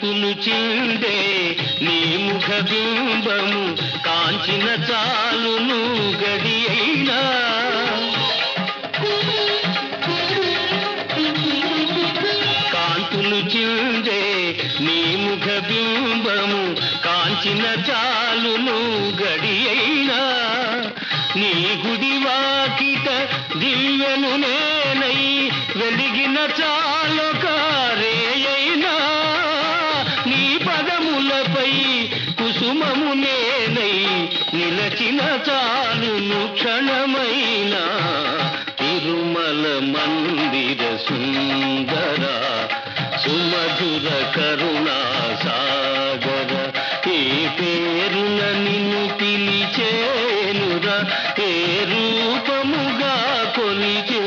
కాంతులు చిందే నీ ముఖ బింబము కాంచిన చాలును గడి అయినా. కాంతులు చిందే నీ ముఖ బింబము కాంచిన చాలును గడి అయినా. నీ గుడి వాకిట దివ్యను నేనై వెలిగిన చాలుక నీవై కుసుమము నేనై నిలచిన చాలును క్షణమైన తిరుమల మందిర సుందర సుమధుర కరుణా సాగర ఏ పేరున నిన్ను పిలిచేనురా ఏ రూపముగా కొలిచే